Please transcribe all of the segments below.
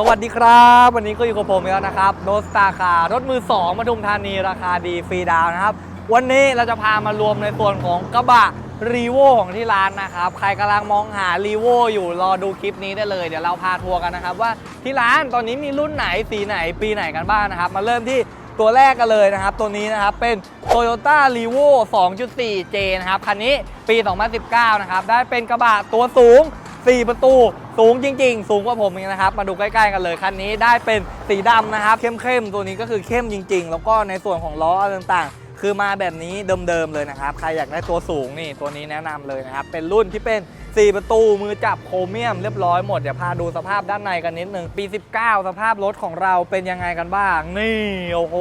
สวัสดีครับ วันนี้ก็อยู่กับผมแล้วนะครับโนสตาคารถมือ2ปทุมธานีราคาดีฟรีดาวน์นะครับ วันนี้เราจะพามารวมในส่วนของกระบะรีโวของที่ร้านนะครับ ใครกำลังมองหารีโวอยู่รอดูคลิปนี้ได้เลย เดี๋ยวเราพาทัวร์กันนะครับว่าที่ร้านตอนนี้มีรุ่นไหนสีไหนปีไหนกันบ้างนะครับ มาเริ่มที่ตัวแรกกันเลยนะครับ ตัวนี้นะครับเป็น Toyota r e v o 2.4J นะครับคันนี้ปี 2019 นะครับได้เป็นกระบะตัวสูง 4 ประตู สูงจริง ๆ สูงกว่าผมเองนะครับ มาดูใกล้ๆกันเลยคันนี้ได้เป็นสีดำนะครับ เข้มๆ ตัวนี้ก็คือเข้มจริง ๆ แล้วก็ในส่วนของล้อต่างๆคือมาแบบนี้เดิมๆเลยนะครับ ใครอยากได้ตัวสูงนี่ตัวนี้แนะนำเลยนะครับ เป็นรุ่นที่เป็น 4 ประตูมือจับโครเมียมเรียบร้อยหมด เดี๋ยวพาดูสภาพด้านในกันนิดนึง ปี 19 สภาพรถของเราเป็นยังไงกันบ้าง นี่โอ้โห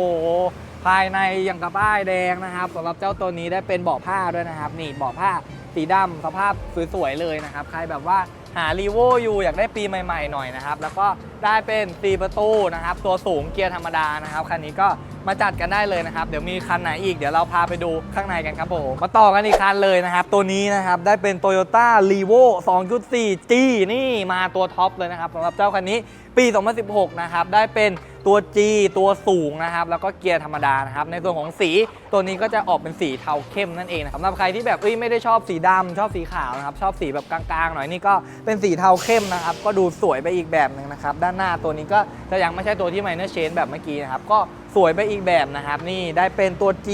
ภายในอย่างกับป้ายแดงนะครับสำหรับเจ้าตัวนี้ได้เป็นเบาะผ้าด้วยนะครับ นี่เบาะผ้า สีดำสภาพสวยๆเลยนะครับ ใครแบบว่าหารีโวอยู่อยากได้ปีใหม่ๆหน่อยนะครับ แล้วก็ได้เป็นสีประตูนะครับ ตัวสูงเกียร์ธรรมดานะครับคันนี้ก็มาจัดกันได้เลยนะครับ เดี๋ยวมีคันไหนอีกเดี๋ยวเราพาไปดูข้างในกันครับผมมาต่อกันอีกคันเลยนะครับ ตัวนี้นะครับได้เป็น Toyota r e v o 2.4G นี่มาตัวท็อปเลยนะครับสำหรับเจ้าคันนี้ปี 2016 นะครับได้เป็น ตัว G ตัวสูงนะครับ แล้วก็เกียร์ธรรมดานะครับ ในส่วนของสีตัวนี้ก็จะออกเป็นสีเทาเข้มนั่นเองนะครับสำหรับใครที่แบบเอ้ยไม่ได้ชอบสีดำชอบสีขาวนะครับ ชอบสีแบบกลางๆหน่อยนี่ก็เป็นสีเทาเข้มนะครับ ก็ดูสวยไปอีกแบบหนึ่งนะครับ ด้านหน้าตัวนี้ก็จะยังไม่ใช่ตัวที่ minor change แบบเมื่อกี้นะครับ ก็สวยไปอีกแบบนะครับ นี่ได้เป็นตัว G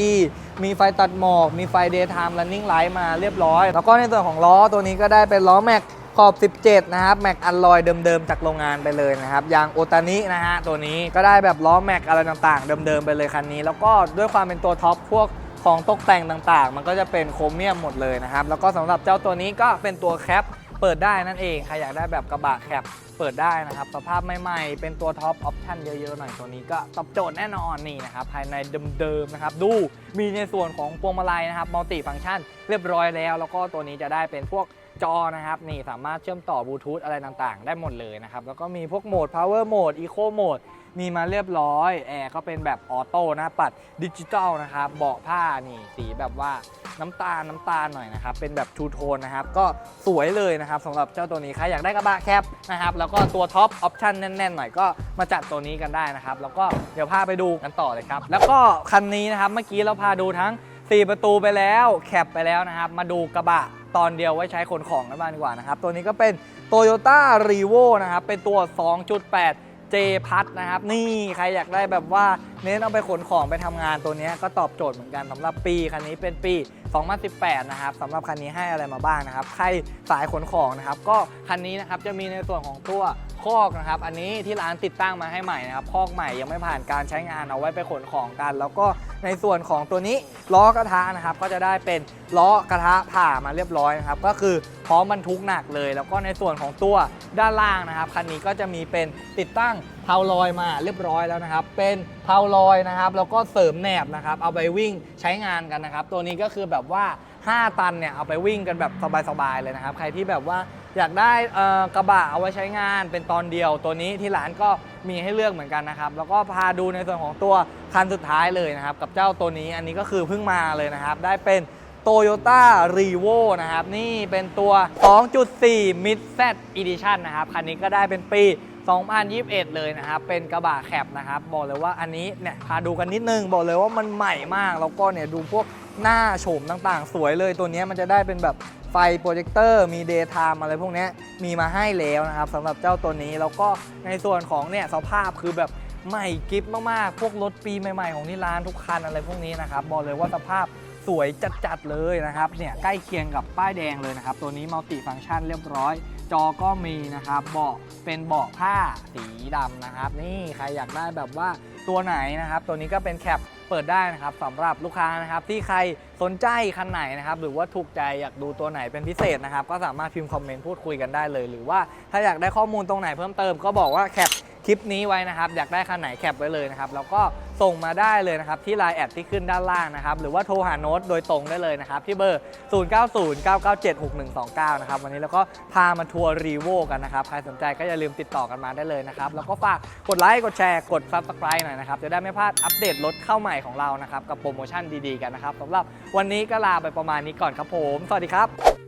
มีไฟตัดหมอก มีไฟ daytime running light มาเรียบร้อย แล้วก็ในส่วนของล้อตัวนี้ก็ได้เป็นล้อแม็ก ขอบ 17 นะครับ แม็กอัลลอยเดิมๆ จากโรงงานไปเลยนะครับ ยางโอตานินะฮะ ตัวนี้ก็ได้แบบล้อแม็กอะไรต่างๆ เดิมๆ ไปเลยคันนี้ แล้วก็ด้วยความเป็นตัวท็อปพวกของตกแต่งต่างๆ มันก็จะเป็นโครเมียมหมดเลยนะครับ แล้วก็สำหรับเจ้าตัวนี้ก็เป็นตัวแคปเปิดได้นั่นเอง ใครอยากได้แบบกระบะแคปเปิดได้นะครับ สภาพใหม่ๆ เป็นตัวท็อปออปชั่นเยอะๆ หน่อยตัวนี้ก็ตอบโจทย์แน่นอนนี่นะครับ ภายในเดิมๆ นะครับ ดูมีในส่วนของพวงมาลัยนะครับมัลติฟังก์ชันเรียบร้อยแล้ว แล้วก็ตัวนี้จะได้เป็นพวก จอนะครับนี่สามารถเชื่อมต่อบลูทูธอะไรต่างๆ ได้หมดเลยนะครับ แล้วก็มีพวกโหมด power mode eco mode มีมาเรียบร้อยแอร์ก็เป็นแบบออโต้นะปัดดิจิตอลนะครับเบาะผ้านี่สีแบบว่าน้ำตาลน้ำตาลหน่อยนะครับ เป็นแบบทูโทนนะครับ ก็สวยเลยนะครับสำหรับเจ้าตัวนี้ใครอยากได้กระบะแคปนะครับ แล้วก็ตัวท็อปออปชั่นแน่นๆ หน่อยก็มาจัดตัวนี้กันได้นะครับ แล้วก็เดี๋ยวพาไปดูกันต่อเลยครับ แล้วก็คันนี้นะครับเมื่อกี้เราพาดูทั้ง 4 ประตูไปแล้วแคปไปแล้วนะครับ มาดูกระบะ ตอนเดียวไว้ใช้ขนของกันบ้างดีกว่านะครับ ตัวนี้ก็เป็น Toyota r e v o นะครับ เป็นตัว 2.8 J พัทนะครับ นี่ใครอยากได้แบบว่า เน้นเอาไปขนของไปทำงานตัวนี้ก็ตอบโจทย์เหมือนกันสำหรับปีคันนี้เป็นปี 2018 นะครับสำหรับคันนี้ให้อะไรมาบ้างนะครับ ใครสายขนของนะครับ ก็คันนี้นะครับจะมีในส่วนของตัวคอกนะครับ อันนี้ที่ร้านติดตั้งมาให้ใหม่นะครับ คอกใหม่ยังไม่ผ่านการใช้งานเอาไว้ไปขนของกัน แล้วก็ในส่วนของตัวนี้ล้อกระทะนะครับ ก็จะได้เป็นล้อกระทะผ่ามาเรียบร้อยนะครับ ก็คือพร้อมบรรทุกหนักเลย แล้วก็ในส่วนของตัวด้านล่างนะครับ คันนี้ก็จะมีเป็นติดตั้ง เพาลอยมาเรียบร้อยแล้วนะครับ เป็นเพาลอยนะครับแล้วก็เสริมแหนบนะครับ เอาไปวิ่งใช้งานกันนะครับ ตัวนี้ก็คือแบบว่า 5 ตันเนี่ยเอาไปวิ่งกันแบบสบายๆเลยนะครับ ใครที่แบบว่าอยากได้กระบะเอาไว้ใช้งานเป็นตอนเดียว ตัวนี้ที่ร้านก็มีให้เลือกเหมือนกันนะครับ แล้วก็พาดูในส่วนของตัวคันสุดท้ายเลยนะครับ กับเจ้าตัวนี้อันนี้ก็คือเพิ่งมาเลยนะครับ ได้เป็น Toyota r e v o นะครับ นี่เป็นตัว 2.4 Mid Z Edition นะครับ คันนี้ก็ได้เป็นปี 2021 เลยนะครับ เป็นกระบะแคปนะครับ บอกเลยว่าอันนี้เนี่ยพาดูกันนิดนึง บอกเลยว่ามันใหม่มาก แล้วก็เนี่ยดูพวกหน้าโฉมต่างๆ สวยเลยตัวนี้มันจะได้เป็นแบบไฟโปรเจคเตอร์มี Daytime อะไรพวกนี้มีมาให้แล้วนะครับสำหรับเจ้าตัวนี้ แล้วก็ในส่วนของเนี่ยสภาพคือแบบใหม่กิฟมากๆ พวกรถปีใหม่ๆ ของที่ร้านทุกคันอะไรพวกนี้นะครับ บอกเลยว่าสภาพ สวยจัดๆเลยนะครับเนี่ยใกล้เคียงกับป้ายแดงเลยนะครับ ตัวนี้มัลติฟังก์ชันเรียบร้อย จอก็มีนะครับเบาะเป็นเบาะผ้าสีดำนะครับ นี่ใครอยากได้แบบว่าตัวไหนนะครับ ตัวนี้ก็เป็นแคปเปิดได้นะครับสำหรับลูกค้านะครับ ที่ใครสนใจคันไหนนะครับ หรือว่าถูกใจอยากดูตัวไหนเป็นพิเศษนะครับ ก็สามารถพิมพ์คอมเมนต์พูดคุยกันได้เลย หรือว่าถ้าอยากได้ข้อมูลตรงไหนเพิ่มเติมก็บอกว่าแคปคลิปนี้ไว้นะครับ อยากได้คันไหนแคปไว้เลยนะครับ แล้วก็ ส่งมาได้เลยนะครับที่ไลน์แอดที่ขึ้นด้านล่างนะครับหรือว่าโทรหาโน้ตโดยตรงได้เลยนะครับที่เบอร์ 0909976129 นะครับวันนี้เราก็พามาทัวร์รีโวกันนะครับใครสนใจก็อย่าลืมติดต่อกันมาได้เลยนะครับแล้วก็ฝากกดไลค์กดแชร์กด Subscribe หน่อยนะครับจะได้ไม่พลาดอัปเดตรถเข้าใหม่ของเรานะครับกับโปรโมชั่นดีๆกันนะครับสำหรับวันนี้ก็ลาไปประมาณนี้ก่อนครับผม สวัสดีครับ